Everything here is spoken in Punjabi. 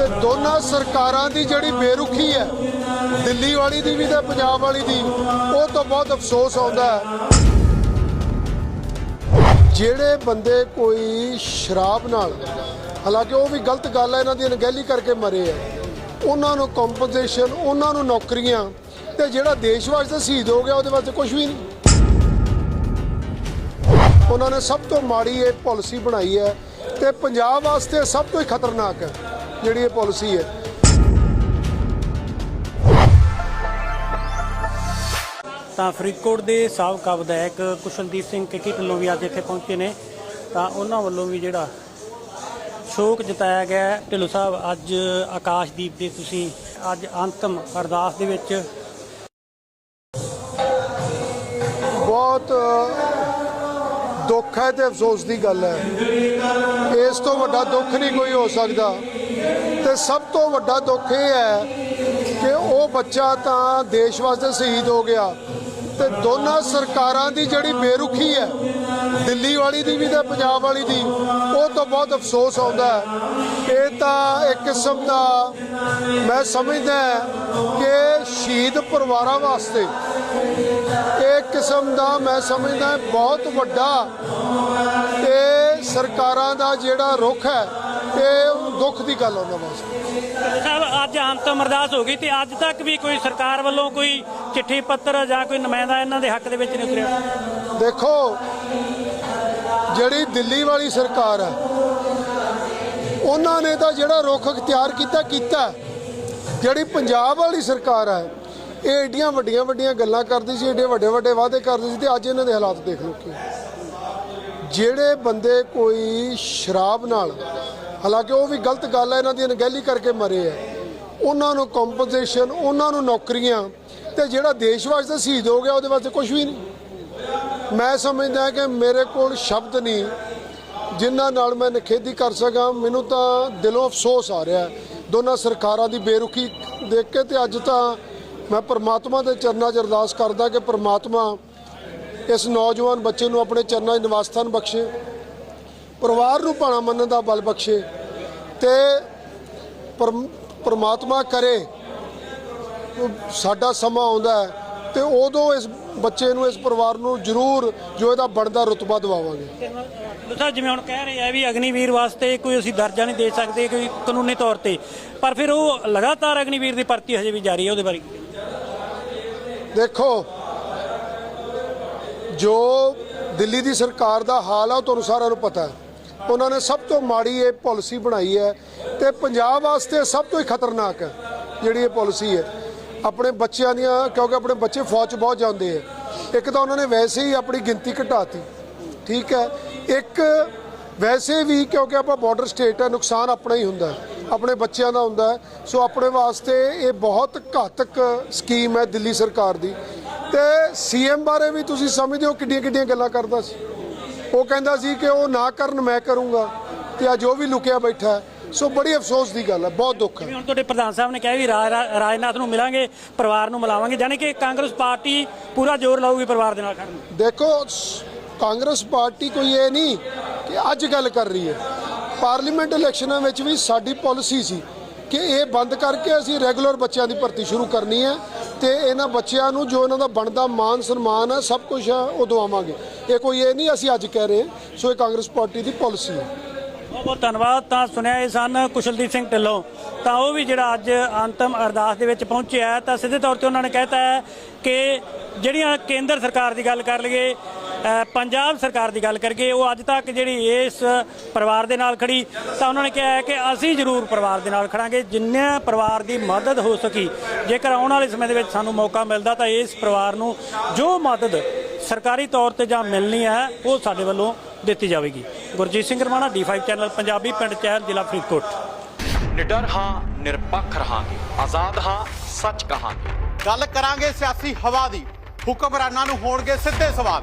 ਤੇ ਦੋਨਾਂ ਸਰਕਾਰਾਂ ਦੀ ਜਿਹੜੀ ਬੇਰੁਖੀ ਹੈ, ਦਿੱਲੀ ਵਾਲੀ ਦੀ ਵੀ ਤੇ ਪੰਜਾਬ ਵਾਲੀ ਦੀ, ਉਹ ਤੋਂ ਬਹੁਤ ਅਫਸੋਸ ਆਉਂਦਾ ਹੈ। ਜਿਹੜੇ ਬੰਦੇ ਕੋਈ ਸ਼ਰਾਬ ਨਾਲ, ਹਾਲਾਂਕਿ ਉਹ ਵੀ ਗਲਤ ਗੱਲ ਹੈ, ਇਹਨਾਂ ਦੀ ਅਣਗਹਿਲੀ ਕਰਕੇ ਮਰੇ ਆ ਉਹਨਾਂ ਨੂੰ ਕੰਪਨਸੇਸ਼ਨ ਉਹਨਾਂ ਨੂੰ ਨੌਕਰੀਆਂ, ਤੇ ਜਿਹੜਾ ਦੇਸ਼ ਵਾਸਤੇ ਸ਼ਹੀਦ ਹੋ ਗਿਆ, ਉਹਦੇ ਵਾਸਤੇ ਕੁਝ ਵੀ ਨਹੀਂ। ਉਹਨਾਂ ਨੇ ਸਭ ਤੋਂ ਮਾੜੀ ਇਹ ਪਾਲਿਸੀ ਬਣਾਈ ਹੈ, ਤੇ ਪੰਜਾਬ ਵਾਸਤੇ ਸਭ ਤੋਂ ਹੀ ਖਤਰਨਾਕ ਹੈ। ਜਿਹੜੀ ਇਹ ਪਾਲਿਸੀ ਹੈ। ਤਾਂ ਫਰੀਦਕੋਟ ਦੇ ਸਾਬਕਾ ਵਿਧਾਇਕ ਕੁਸ਼ਲਦੀਪ ਸਿੰਘ ਕਿੱਕੀ ਢਿੱਲੋਂ ਵੀ ਅੱਜ ਇੱਥੇ ਪਹੁੰਚੇ ਨੇ। ਤਾਂ ਉਹਨਾਂ ਵੱਲੋਂ ਵੀ ਜਿਹੜਾ ਸ਼ੋਕ ਜਤਾਇਆ ਗਿਆ। ਢਿੱਲੋਂ ਸਾਹਿਬ ਅੱਜ ਆਕਾਸ਼ਦੀਪ ਦੇ ਤੁਸੀਂ ਅੱਜ ਅੰਤਮ ਅਰਦਾਸ ਦੇ ਵਿੱਚ ਬਹੁਤ ਦੁੱਖ ਹੈ ਤੇ ਅਫਸੋਸ ਦੀ ਗੱਲ ਹੈ। ਇਸ ਤੋਂ ਵੱਡਾ ਦੁੱਖ ਨਹੀਂ ਕੋਈ ਹੋ ਸਕਦਾ। ਤੇ ਸਭ ਤੋਂ ਵੱਡਾ ਦੁੱਖ ਇਹ ਹੈ ਕਿ ਉਹ ਬੱਚਾ ਤਾਂ ਦੇਸ਼ ਵਾਸਤੇ ਸ਼ਹੀਦ ਹੋ ਗਿਆ ਤੇ ਦੋਨਾਂ ਸਰਕਾਰਾਂ ਦੀ ਜਿਹੜੀ ਬੇਰੁਖੀ ਹੈ, ਦਿੱਲੀ ਵਾਲੀ ਦੀ ਵੀ ਤੇ ਪੰਜਾਬ ਵਾਲੀ ਦੀ, ਉਹ ਤੋਂ ਬਹੁਤ ਅਫਸੋਸ ਆਉਂਦਾ ਹੈ। ਇਹ ਤਾਂ ਇੱਕ ਕਿਸਮ ਦਾ ਮੈਂ ਸਮਝਦਾ ਕਿ ਸ਼ਹੀਦ ਪਰਿਵਾਰਾਂ ਵਾਸਤੇ ਇਹ ਕਿਸਮ ਦਾ ਮੈਂ ਸਮਝਦਾ ਬਹੁਤ ਵੱਡਾ ਤੇ ਸਰਕਾਰਾਂ ਦਾ ਜਿਹੜਾ ਰੁਖ ਹੈ ਇਹ ਦੁੱਖ ਦੀ ਗੱਲ ਉਹਨਾਂ ਵਾਸਤੇ। ਸਾਹਿਬ ਅੱਜ ਅੰਤਮ ਅਰਦਾਸ ਹੋ ਗਈ ਤੇ ਅੱਜ ਤੱਕ ਵੀ ਕੋਈ ਸਰਕਾਰ ਵੱਲੋਂ ਕੋਈ ਚਿੱਠੀ ਪੱਤਰ ਜਾਂ ਕੋਈ ਨੁਮਾਇੰਦਾ ਇਹਨਾਂ ਦੇ ਹੱਕ ਦੇ ਵਿੱਚ ਨਹੀਂ ਉਤਰਿਆ? ਦੇਖੋ ਜਿਹੜੀ ਦਿੱਲੀ ਵਾਲੀ ਸਰਕਾਰ ਹੈ ਉਹਨਾਂ ਨੇ ਤਾਂ ਜਿਹੜਾ ਰੁਖ ਅਖਤਿਆਰ ਕੀਤਾ ਕੀਤਾ। ਜਿਹੜੀ ਪੰਜਾਬ ਵਾਲੀ ਸਰਕਾਰ ਹੈ ਇਹ ਏਡੀਆਂ ਵੱਡੀਆਂ ਵੱਡੀਆਂ ਗੱਲਾਂ ਕਰਦੀ ਸੀ ਏਡੇ ਵੱਡੇ ਵੱਡੇ ਵਾਅਦੇ ਕਰਦੀ ਸੀ ਤੇ ਅੱਜ ਇਹਨਾਂ ਦੇ ਹਾਲਾਤ ਦੇਖ ਲਓ ਕੀ। ਜਿਹੜੇ ਬੰਦੇ ਕੋਈ ਸ਼ਰਾਬ ਨਾਲ ਹਾਲਾਂਕਿ ਉਹ ਵੀ ਗਲਤ ਗੱਲ ਹੈ ਇਹਨਾਂ ਦੀ ਅਣਗਹਿਲੀ ਕਰਕੇ ਮਰੇ ਆ। ਉਹਨਾਂ ਨੂੰ ਕੰਪਨਸੇਸ਼ਨ ਉਹਨਾਂ ਨੂੰ ਨੌਕਰੀਆਂ ਤੇ ਜਿਹੜਾ ਦੇਸ਼ ਵਾਸਤੇ ਸ਼ਹੀਦ ਹੋ ਗਿਆ, ਉਹਦੇ ਵਾਸਤੇ ਕੁਝ ਵੀ ਨਹੀਂ। ਮੈਂ ਸਮਝਦਾ ਕਿ ਮੇਰੇ ਕੋਲ ਸ਼ਬਦ ਨਹੀਂ, ਜਿਨ੍ਹਾਂ ਨਾਲ ਮੈਂ ਨਿਖੇਧੀ ਕਰ ਸਕਾਂ। ਮੈਨੂੰ ਤਾਂ ਦਿਲੋਂ ਅਫਸੋਸ ਆ ਰਿਹਾ। ਦੋਨਾਂ ਸਰਕਾਰਾਂ ਦੀ ਬੇਰੁਖੀ ਦੇਖ ਕੇ ਤੇ ਅੱਜ ਤਾਂ ਮੈਂ ਪ੍ਰਮਾਤਮਾ ਦੇ ਚਰਨਾਂ 'ਚ ਅਰਦਾਸ ਕਰਦਾ ਕਿ ਪ੍ਰਮਾਤਮਾ ਇਸ ਨੌਜਵਾਨ ਬੱਚੇ ਨੂੰ ਆਪਣੇ ਚਰਨਾਂ 'ਚ ਨਿਵਾਸ ਸਥਾਨ ਬਖਸ਼ੇ। ਪਰਿਵਾਰ ਨੂੰ ਭਾਣਾ ਮੰਨਣ ਦਾ ਬਲ ਬਖਸ਼ੇ ਤੇ ਪਰਮ- ਪ੍ਰਮਾਤਮਾ ਕਰੇ। ਸਾਡਾ ਸਮਾਂ ਆਉਂਦਾ ਹੈ ਤੇ ਉਦੋਂ ਇਸ ਬੱਚੇ ਨੂੰ ਇਸ ਪਰਿਵਾਰ ਨੂੰ ਜ਼ਰੂਰ ਜੋ ਇਹਦਾ ਬਣਦਾ ਰੁਤਬਾ ਦਿਵਾਵਾਂਗੇ। ਸਾਹਿਬ ਜਿਵੇਂ ਹੁਣ ਕਹਿ ਰਹੇ ਆ ਵੀ ਅਗਨੀਵੀਰ ਵਾਸਤੇ ਕੋਈ ਅਸੀਂ ਦਰਜਾ ਨਹੀਂ ਦੇ ਸਕਦੇ ਕੋਈ ਕਾਨੂੰਨੀ ਤੌਰ ਤੇ। ਪਰ ਫਿਰ ਉਹ ਲਗਾਤਾਰ ਅਗਨੀਵੀਰ ਦੀ ਭਰਤੀ ਹਜੇ ਵੀ ਜਾਰੀ ਹੈ ਉਹਦੇ ਬਾਰੇ। ਦੇਖੋ ਜੋ ਦਿੱਲੀ ਦੀ ਸਰਕਾਰ ਦਾ ਹਾਲ ਆ ਉਹ ਤੁਹਾਨੂੰ ਸਾਰਿਆਂ ਨੂੰ ਪਤਾ ਹੈ। ਉਹਨਾਂ ਨੇ ਸਭ ਤੋਂ ਮਾੜੀ ਇਹ ਪਾਲਿਸੀ ਬਣਾਈ ਹੈ ਤੇ ਪੰਜਾਬ ਵਾਸਤੇ ਸਭ ਤੋਂ ਹੀ ਖਤਰਨਾਕ ਹੈ, ਜਿਹੜੀ ਇਹ ਪਾਲਿਸੀ ਹੈ। ਆਪਣੇ ਬੱਚਿਆਂ ਦੀਆਂ, ਕਿਉਂਕਿ ਆਪਣੇ ਬੱਚੇ ਫੌਜ 'ਚ ਬਹੁਤ ਜਾਂਦੇ ਆ। ਇੱਕ ਤਾਂ ਉਹਨਾਂ ਨੇ ਵੈਸੇ ਹੀ ਆਪਣੀ ਗਿਣਤੀ ਘਟਾਤੀ, ਠੀਕ ਹੈ। ਇੱਕ ਵੈਸੇ ਵੀ ਕਿਉਂਕਿ ਆਪਾਂ ਬਾਰਡਰ ਸਟੇਟ ਹੈ, ਨੁਕਸਾਨ ਆਪਣਾ ਹੀ ਹੁੰਦਾ ਆਪਣੇ ਬੱਚਿਆਂ ਦਾ ਹੁੰਦਾ ਸੋ ਆਪਣੇ ਵਾਸਤੇ ਇਹ ਬਹੁਤ ਘਾਤਕ ਸਕੀਮ ਹੈ ਦਿੱਲੀ ਸਰਕਾਰ ਦੀ। ਤੇ ਸੀਐਮ ਬਾਰੇ ਵੀ ਤੁਸੀਂ ਸਮਝਦੇ ਹੋ ਕਿੱਡੀਆਂ ਕਿੱਡੀਆਂ ਗੱਲਾਂ ਕਰਦਾ ਸੀ? ਉਹ ਕਹਿੰਦਾ ਸੀ ਕਿ ਉਹ ਨਾ ਕਰਨ ਮੈਂ ਕਰੂੰਗਾ ਤੇ ਅੱਜ ਉਹ ਵੀ ਲੁਕਿਆ ਬੈਠਾ ਸੋ ਬੜੀ ਅਫਸੋਸ ਦੀ ਗੱਲ ਹੈ ਬਹੁਤ ਦੁੱਖ ਹੈ। ਹੁਣ ਤੁਹਾਡੇ ਪ੍ਰਧਾਨ ਸਾਹਿਬ ਨੇ ਕਿਹਾ ਵੀ ਰਾਜਨਾਥ ਨੂੰ ਮਿਲਾਂਗੇ ਪਰਿਵਾਰ ਨੂੰ ਮਿਲਾਵਾਂਗੇ ਯਾਨੀ ਕਿ ਕਾਂਗਰਸ ਪਾਰਟੀ ਪੂਰਾ ਜ਼ੋਰ ਲਾਊਗੀ ਪਰਿਵਾਰ ਦੇ ਨਾਲ ਖੜਨ। ਦੇਖੋ ਕਾਂਗਰਸ ਪਾਰਟੀ ਕੋਈ ਇਹ ਨਹੀਂ ਕਿ ਅੱਜ ਗੱਲ ਕਰ ਰਹੀ ਹੈ। ਪਾਰਲੀਮੈਂਟ ਇਲੈਕਸ਼ਨਾਂ ਵਿੱਚ ਵੀ ਸਾਡੀ ਪਾਲਿਸੀ ਸੀ ਕਿ ਇਹ ਬੰਦ ਕਰਕੇ ਅਸੀਂ ਰੈਗੂਲਰ ਬੱਚਿਆਂ ਦੀ ਭਰਤੀ ਸ਼ੁਰੂ ਕਰਨੀ ਹੈ। ਤੇ ਇਹਨਾਂ ਬੱਚਿਆਂ ਨੂੰ ਜੋ ਇਹਨਾਂ ਦਾ ਬਣਦਾ ਮਾਨ ਸਨਮਾਨ ਹੈ, ਸਭ ਕੁਝ ਹੈ, ਉਹ ਦਵਾਵਾਂਗੇ। ਇਹ ਕੋਈ ਇਹ ਨਹੀਂ ਅਸੀਂ ਅੱਜ ਕਹਿ ਰਹੇ ਸੋ ਇਹ ਕਾਂਗਰਸ ਪਾਰਟੀ ਦੀ ਪਾਲਿਸੀ ਹੈ। ਬਹੁਤ ਬਹੁਤ ਧੰਨਵਾਦ। ਤਾਂ ਸੁਣਿਆ ਇਹ ਸਨ ਕੁਸ਼ਲਦੀਪ ਸਿੰਘ ਢਿੱਲੋਂ। ਤਾਂ ਉਹ ਵੀ ਜਿਹੜਾ ਅੱਜ ਅੰਤਮ ਅਰਦਾਸ ਦੇ ਵਿੱਚ ਪਹੁੰਚਿਆ ਤਾਂ ਸਿੱਧੇ ਤੌਰ ਤੇ ਉਹਨਾਂ ਨੇ ਕਹਿਤਾ ਹੈ ਕਿ ਜਿਹੜੀਆਂ ਕੇਂਦਰ ਸਰਕਾਰ ਦੀ ਗੱਲ ਕਰ ਲਈਏ ਪੰਜਾਬ ਸਰਕਾਰ ਦੀ ਗੱਲ ਕਰੀਏ ਉਹ ਅੱਜ ਤੱਕ ਜਿਹੜੀ ਇਸ ਪਰਿਵਾਰ ਦੇ ਨਾਲ ਖੜੀ ਤਾਂ ਉਹਨਾਂ ਨੇ ਕਿਹਾ ਹੈ ਕਿ ਅਸੀਂ ਜ਼ਰੂਰ ਪਰਿਵਾਰ ਦੇ ਨਾਲ ਖੜਾਂਗੇ ਜਿੰਨੇ ਪਰਿਵਾਰ ਦੀ ਮਦਦ ਹੋ ਸਕੀ ਜੇਕਰ ਆਉਣ ਵਾਲੇ ਸਮੇਂ ਦੇ ਵਿੱਚ ਸਾਨੂੰ ਮੌਕਾ ਮਿਲਦਾ ਤਾਂ ਇਸ ਪਰਿਵਾਰ ਨੂੰ ਜੋ ਮਦਦ ਸਰਕਾਰੀ ਤੌਰ ਤੇ ਜਾਂ ਮਿਲਣੀ ਹੈ ਉਹ ਸਾਡੇ ਵੱਲੋਂ ਦਿੱਤੀ ਜਾਵੇਗੀ। Gurjeet Singh Ramana D five channel Punjabi ਪਿੰਡ ਚਹਿਲ ਜ਼ਿਲ੍ਹਾ ਫਰੀਦਕੋਟ। ਨਿਡਰ ਹਾਂ ਨਿਰਪੱਖ ਰਹਾਂਗੇ ਆਜ਼ਾਦ ਹਾਂ ਸੱਚ ਕਹਾਂਗੇ। ਗੱਲ ਕਰਾਂਗੇ ਸਿਆਸੀ ਹਵਾ ਦੀ ਹੁਕਮਰਾਨਾਂ ਨੂੰ ਹੋਣਗੇ ਸਿੱਧੇ ਸਵਾਲ।